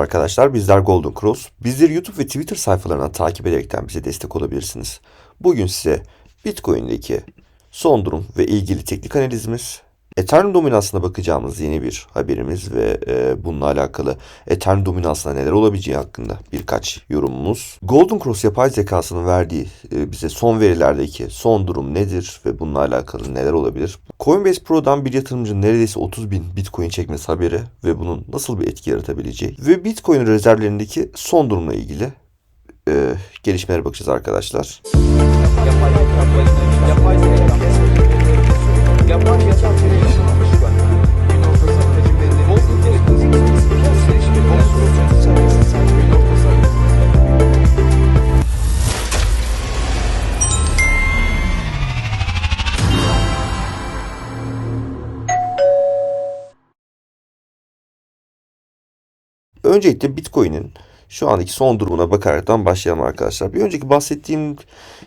Arkadaşlar bizler Golden Cross. Bizleri YouTube ve Twitter sayfalarından takip ederekten bize destek olabilirsiniz. Bugün size Bitcoin'deki son durum ve ilgili teknik analizimiz, Ethereum dominansına bakacağımız yeni bir haberimiz ve e, bununla alakalı Ethereum dominansına neler olabileceği hakkında birkaç yorumumuz. Golden Cross yapay zekasının verdiği e, bize son verilerdeki son durum nedir ve bununla alakalı neler olabilir? Coinbase Pro'dan bir yatırımcının neredeyse 30 bin Bitcoin çekmesi haberi ve bunun nasıl bir etki yaratabileceği ve Bitcoin rezervlerindeki son durumla ilgili e, gelişmelere bakacağız arkadaşlar. Yapay zeka, yapay zeka. Yapay Öncelikle Bitcoin'in şu andaki son durumuna bakaraktan başlayalım arkadaşlar. Bir önceki bahsettiğim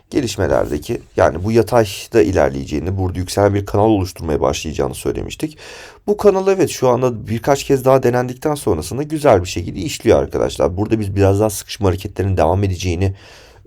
gelişmelerdeki yani bu yatayda ilerleyeceğini, burada yükselen bir kanal oluşturmaya başlayacağını söylemiştik. Bu kanal evet şu anda birkaç kez daha denendikten sonrasında güzel bir şekilde işliyor arkadaşlar. Burada biz biraz daha sıkışma hareketlerinin devam edeceğini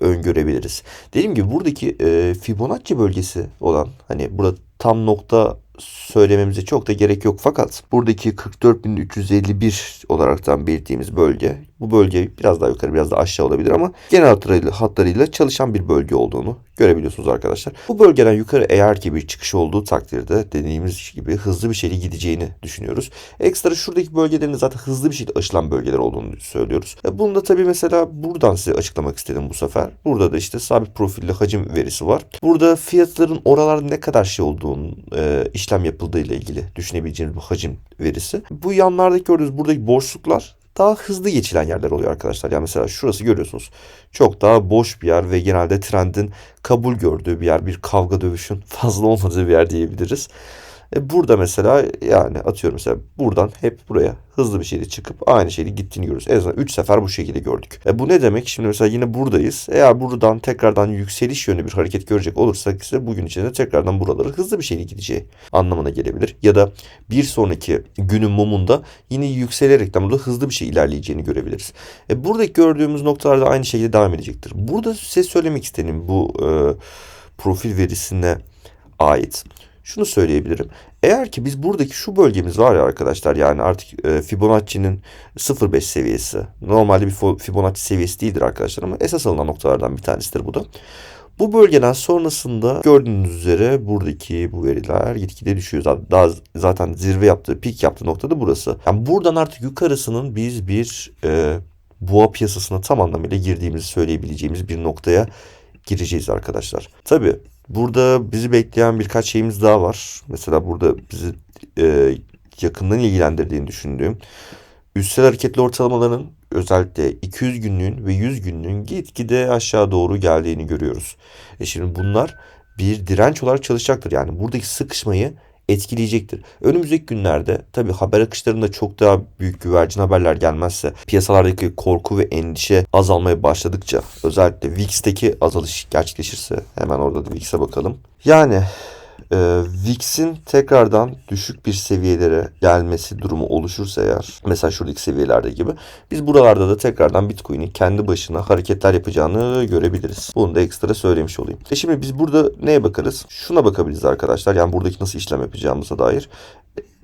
öngörebiliriz. Dediğim gibi buradaki e, Fibonacci bölgesi olan hani burada tam nokta söylememize çok da gerek yok. Fakat buradaki 44.351 olaraktan belirttiğimiz bölge bu bölge biraz daha yukarı biraz daha aşağı olabilir ama genel hatlarıyla, hatlarıyla çalışan bir bölge olduğunu görebiliyorsunuz arkadaşlar. Bu bölgeden yukarı eğer ki bir çıkış olduğu takdirde dediğimiz gibi hızlı bir şekilde gideceğini düşünüyoruz. Ekstra şuradaki bölgelerin zaten hızlı bir şekilde aşılan bölgeler olduğunu söylüyoruz. E, Bunu da tabii mesela buradan size açıklamak istedim bu sefer. Burada da işte sabit profilli hacim verisi var. Burada fiyatların oralarda ne kadar şey olduğunu e, işlem yapıldığı ile ilgili düşünebileceğiniz bu hacim verisi. Bu yanlardaki gördüğünüz buradaki boşluklar daha hızlı geçilen yerler oluyor arkadaşlar. Yani mesela şurası görüyorsunuz. Çok daha boş bir yer ve genelde trendin kabul gördüğü bir yer. Bir kavga dövüşün fazla olmadığı bir yer diyebiliriz. E burada mesela yani atıyorum mesela buradan hep buraya hızlı bir şekilde çıkıp aynı şekilde gittiğini görüyoruz. En azından 3 sefer bu şekilde gördük. E bu ne demek? Şimdi mesela yine buradayız. Eğer buradan tekrardan yükseliş yönü bir hareket görecek olursak ise bugün içinde tekrardan buraları hızlı bir şekilde gideceği anlamına gelebilir. Ya da bir sonraki günün mumunda yine yükselerekten burada hızlı bir şey ilerleyeceğini görebiliriz. E buradaki gördüğümüz noktalarda aynı şekilde devam edecektir. Burada size söylemek istediğim bu e, profil verisine ait şunu söyleyebilirim. Eğer ki biz buradaki şu bölgemiz var ya arkadaşlar yani artık e, Fibonacci'nin 0.5 seviyesi. Normalde bir Fibonacci seviyesi değildir arkadaşlar ama esas alınan noktalardan bir tanesidir bu da. Bu bölgeden sonrasında gördüğünüz üzere buradaki bu veriler gitgide düşüyor. Daha zaten zirve yaptığı, pik yaptığı noktada burası. Yani buradan artık yukarısının biz bir e, boğa piyasasına tam anlamıyla girdiğimizi söyleyebileceğimiz bir noktaya gireceğiz arkadaşlar. Tabii burada bizi bekleyen birkaç şeyimiz daha var. Mesela burada bizi e, yakından ilgilendirdiğini düşündüğüm üstel hareketli ortalamaların özellikle 200 günlüğün ve 100 günlüğün gitgide aşağı doğru geldiğini görüyoruz. E şimdi bunlar bir direnç olarak çalışacaktır. Yani buradaki sıkışmayı etkileyecektir. Önümüzdeki günlerde tabii haber akışlarında çok daha büyük güvercin haberler gelmezse piyasalardaki korku ve endişe azalmaya başladıkça özellikle VIX'teki azalış gerçekleşirse hemen orada da VIX'e bakalım. Yani e, VIX'in tekrardan düşük bir seviyelere gelmesi durumu oluşursa eğer mesela şuradaki seviyelerde gibi biz buralarda da tekrardan Bitcoin'in kendi başına hareketler yapacağını görebiliriz. Bunu da ekstra söylemiş olayım. E şimdi biz burada neye bakarız? Şuna bakabiliriz arkadaşlar. Yani buradaki nasıl işlem yapacağımıza dair.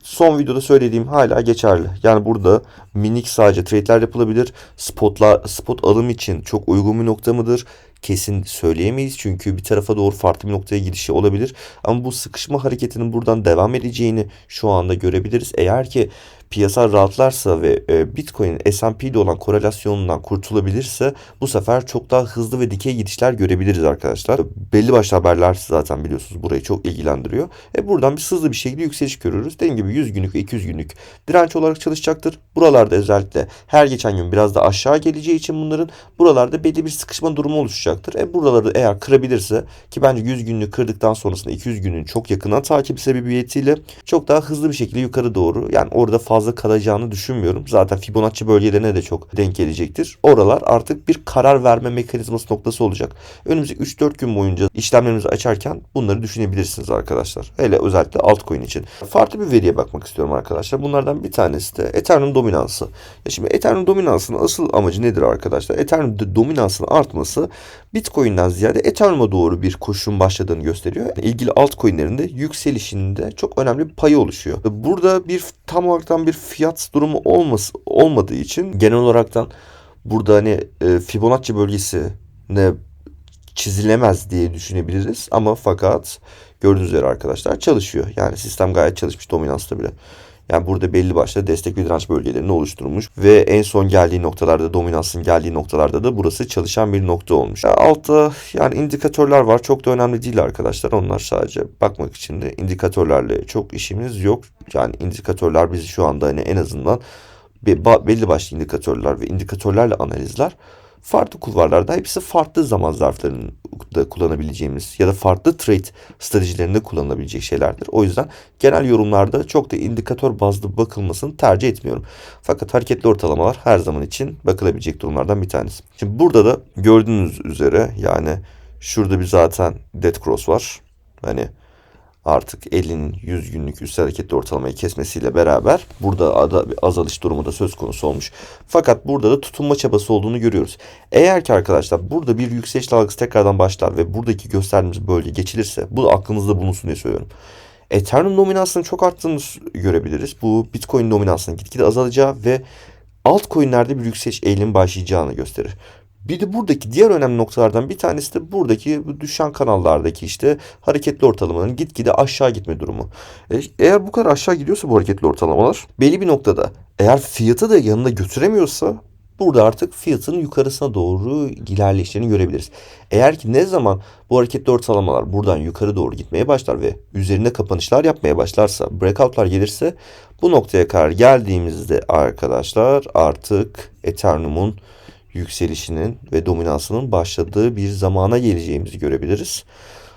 Son videoda söylediğim hala geçerli. Yani burada minik sadece trade'ler yapılabilir. Spotla, spot alım için çok uygun bir nokta mıdır? Kesin söyleyemeyiz çünkü bir tarafa doğru farklı bir noktaya gidişi olabilir. Ama bu sıkışma hareketinin buradan devam edeceğini şu anda görebiliriz. Eğer ki piyasa rahatlarsa ve e, Bitcoin'in S&P ile olan korelasyonundan kurtulabilirse bu sefer çok daha hızlı ve dikey gidişler görebiliriz arkadaşlar. Belli başlı haberler zaten biliyorsunuz burayı çok ilgilendiriyor. E buradan bir hızlı bir şekilde yükseliş görüyoruz. Dediğim gibi 100 günlük ve 200 günlük direnç olarak çalışacaktır. Buralarda özellikle her geçen gün biraz da aşağı geleceği için bunların buralarda belli bir sıkışma durumu oluşacaktır. E buraları eğer kırabilirse ki bence 100 günlük kırdıktan sonrasında 200 günün çok yakından takip sebebiyetiyle çok daha hızlı bir şekilde yukarı doğru yani orada fazla fazla kalacağını düşünmüyorum. Zaten Fibonacci bölgelerine de çok denk gelecektir. Oralar artık bir karar verme mekanizması noktası olacak. Önümüzdeki 3-4 gün boyunca işlemlerimizi açarken bunları düşünebilirsiniz arkadaşlar. Hele özellikle altcoin için. Farklı bir veriye bakmak istiyorum arkadaşlar. Bunlardan bir tanesi de Ethereum dominansı. Ya şimdi Ethereum dominansının asıl amacı nedir arkadaşlar? Ethereum dominansının artması Bitcoin'den ziyade Ethereum'a doğru bir koşulun başladığını gösteriyor. Yani ilgili altcoin'lerin de yükselişinde çok önemli bir payı oluşuyor. Burada bir tam olaraktan bir fiyat durumu olması olmadığı için genel olaraktan burada hani e, Fibonacci bölgesi ne çizilemez diye düşünebiliriz ama fakat gördüğünüz üzere arkadaşlar çalışıyor. Yani sistem gayet çalışmış dominansta bile. Yani burada belli başlı destek ve direnç bölgelerini oluşturmuş ve en son geldiği noktalarda dominansın geldiği noktalarda da burası çalışan bir nokta olmuş. Yani altta yani indikatörler var. Çok da önemli değil arkadaşlar. Onlar sadece bakmak için de indikatörlerle çok işimiz yok. Yani indikatörler bizi şu anda hani en azından belli başlı indikatörler ve indikatörlerle analizler farklı kulvarlarda hepsi farklı zaman zarflarında kullanabileceğimiz ya da farklı trade stratejilerinde kullanılabilecek şeylerdir. O yüzden genel yorumlarda çok da indikatör bazlı bakılmasını tercih etmiyorum. Fakat hareketli ortalamalar her zaman için bakılabilecek durumlardan bir tanesi. Şimdi burada da gördüğünüz üzere yani şurada bir zaten dead cross var. Hani artık 50'nin 100 günlük üst hareketli ortalamayı kesmesiyle beraber burada azalış durumu da söz konusu olmuş. Fakat burada da tutunma çabası olduğunu görüyoruz. Eğer ki arkadaşlar burada bir yükseliş dalgası tekrardan başlar ve buradaki gösterdiğimiz bölge geçilirse bu da aklınızda bulunsun diye söylüyorum. Ethereum dominansının çok arttığını görebiliriz. Bu Bitcoin dominansının gitgide azalacağı ve altcoin'lerde bir yükseliş eğilimi başlayacağını gösterir. Bir de buradaki diğer önemli noktalardan bir tanesi de buradaki bu düşen kanallardaki işte hareketli ortalamaların gitgide aşağı gitme durumu. E, eğer bu kadar aşağı gidiyorsa bu hareketli ortalamalar belli bir noktada eğer fiyatı da yanında götüremiyorsa burada artık fiyatın yukarısına doğru ilerleyişlerini görebiliriz. Eğer ki ne zaman bu hareketli ortalamalar buradan yukarı doğru gitmeye başlar ve üzerinde kapanışlar yapmaya başlarsa, breakoutlar gelirse bu noktaya kadar geldiğimizde arkadaşlar artık Ethereum'un yükselişinin ve dominansının başladığı bir zamana geleceğimizi görebiliriz.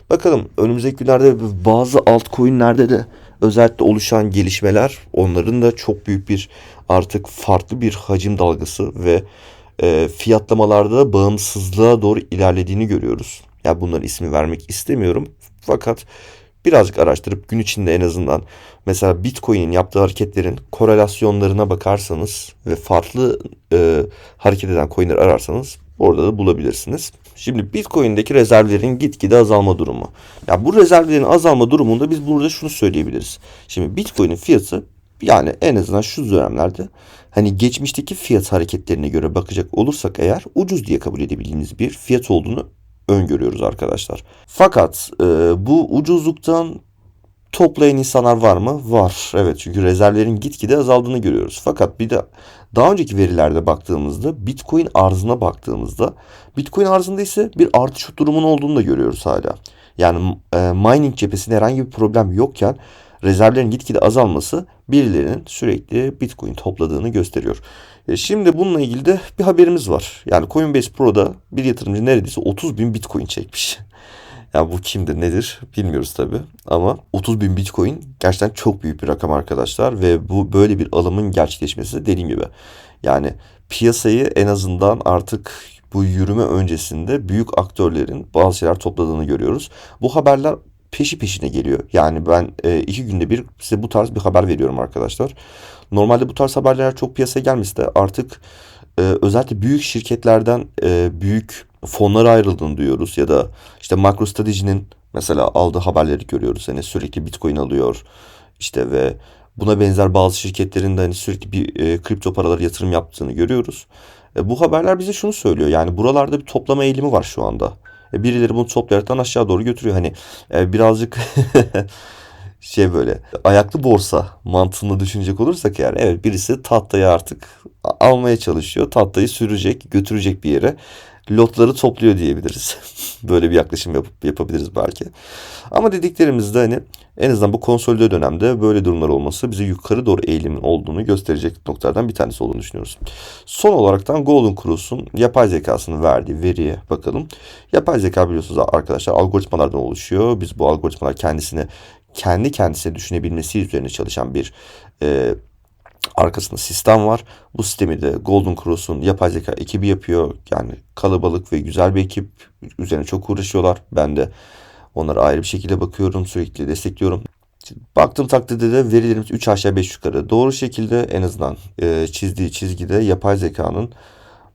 Bakalım önümüzdeki günlerde bazı altcoin'lerde de özellikle oluşan gelişmeler onların da çok büyük bir artık farklı bir hacim dalgası ve e, fiyatlamalarda da bağımsızlığa doğru ilerlediğini görüyoruz. Ya bunların ismi vermek istemiyorum fakat birazcık araştırıp gün içinde en azından mesela Bitcoin'in yaptığı hareketlerin korelasyonlarına bakarsanız ve farklı e, hareket eden coin'leri ararsanız orada da bulabilirsiniz. Şimdi Bitcoin'deki rezervlerin gitgide azalma durumu. Ya bu rezervlerin azalma durumunda biz burada şunu söyleyebiliriz. Şimdi Bitcoin'in fiyatı yani en azından şu dönemlerde hani geçmişteki fiyat hareketlerine göre bakacak olursak eğer ucuz diye kabul edebildiğimiz bir fiyat olduğunu öngörüyoruz arkadaşlar. Fakat e, bu ucuzluktan toplayan insanlar var mı? Var. Evet çünkü rezervlerin gitgide azaldığını görüyoruz. Fakat bir de daha önceki verilerde baktığımızda Bitcoin arzına baktığımızda Bitcoin arzında ise bir artış durumunun olduğunu da görüyoruz hala. Yani e, mining cephesinde herhangi bir problem yokken rezervlerin gitgide azalması birilerinin sürekli Bitcoin topladığını gösteriyor. E, şimdi bununla ilgili de bir haberimiz var. Yani Coinbase Pro'da bir yatırımcı neredeyse 30 bin Bitcoin çekmiş. Ya bu kimdir nedir bilmiyoruz tabi ama 30 bin bitcoin gerçekten çok büyük bir rakam arkadaşlar ve bu böyle bir alımın gerçekleşmesi de dediğim gibi yani piyasayı en azından artık bu yürüme öncesinde büyük aktörlerin bazı şeyler topladığını görüyoruz. Bu haberler peşi peşine geliyor. Yani ben e, iki günde bir size bu tarz bir haber veriyorum arkadaşlar. Normalde bu tarz haberler çok piyasaya gelmesi de artık e, özellikle büyük şirketlerden e, büyük fonlara ayrıldığını duyuyoruz ya da işte MicroStrategy'nin mesela aldığı haberleri görüyoruz. Hani sürekli Bitcoin alıyor işte ve buna benzer bazı şirketlerin de hani sürekli bir e, kripto paralara yatırım yaptığını görüyoruz. E, bu haberler bize şunu söylüyor. Yani buralarda bir toplama eğilimi var şu anda. E, birileri bunu toplayaraktan aşağı doğru götürüyor. Hani e, birazcık şey böyle ayaklı borsa mantığını düşünecek olursak eğer evet birisi tahtayı artık almaya çalışıyor. Tahtayı sürecek, götürecek bir yere. Lotları topluyor diyebiliriz. böyle bir yaklaşım yapıp yapabiliriz belki. Ama dediklerimizde hani en azından bu konsolide dönemde böyle durumlar olması bize yukarı doğru eğilimin olduğunu gösterecek noktalardan bir tanesi olduğunu düşünüyoruz. Son olaraktan Golden Cruise'un yapay zekasının verdiği veriye bakalım. Yapay zeka biliyorsunuz arkadaşlar algoritmalardan oluşuyor. Biz bu algoritmalar kendisini kendi kendisine düşünebilmesi üzerine çalışan bir e, arkasında sistem var. Bu sistemi de Golden Cross'un yapay zeka ekibi yapıyor. Yani kalabalık ve güzel bir ekip. Üzerine çok uğraşıyorlar. Ben de onlara ayrı bir şekilde bakıyorum. Sürekli destekliyorum. Baktığım takdirde de verilerimiz 3 aşağı 5 yukarı. Doğru şekilde en azından e, çizdiği çizgide yapay zekanın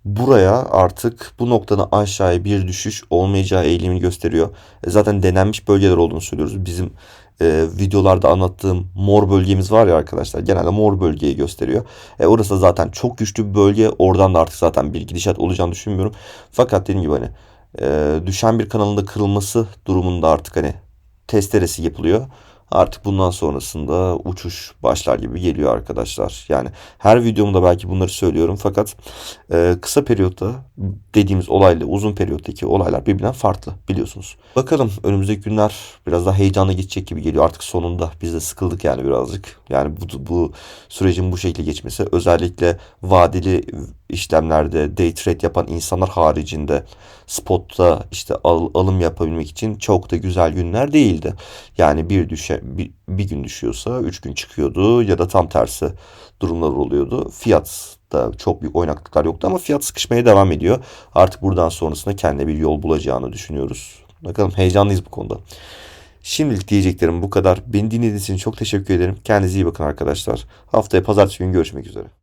buraya artık bu noktadan aşağıya bir düşüş olmayacağı eğilimini gösteriyor. E, zaten denenmiş bölgeler olduğunu söylüyoruz. Bizim e, videolarda anlattığım mor bölgemiz var ya arkadaşlar. Genelde mor bölgeyi gösteriyor. E, orası zaten çok güçlü bir bölge. Oradan da artık zaten bir gidişat olacağını düşünmüyorum. Fakat dediğim gibi hani e, düşen bir kanalın da kırılması durumunda artık hani testeresi yapılıyor. Artık bundan sonrasında uçuş başlar gibi geliyor arkadaşlar. Yani her videomda belki bunları söylüyorum fakat e, kısa periyotta dediğimiz olayla uzun periyottaki olaylar birbirinden farklı biliyorsunuz. Bakalım önümüzdeki günler biraz daha heyecanlı geçecek gibi geliyor artık sonunda. Biz de sıkıldık yani birazcık. Yani bu, bu sürecin bu şekilde geçmesi özellikle vadeli işlemlerde day trade yapan insanlar haricinde spotta işte al- alım yapabilmek için çok da güzel günler değildi. Yani bir düşe bir, bir gün düşüyorsa üç gün çıkıyordu ya da tam tersi durumlar oluyordu. Fiyat da çok büyük oynaklıklar yoktu ama fiyat sıkışmaya devam ediyor. Artık buradan sonrasında kendine bir yol bulacağını düşünüyoruz. Bakalım heyecanlıyız bu konuda. Şimdilik diyeceklerim bu kadar. Beni dinlediğiniz için çok teşekkür ederim. Kendinize iyi bakın arkadaşlar. Haftaya pazartesi günü görüşmek üzere.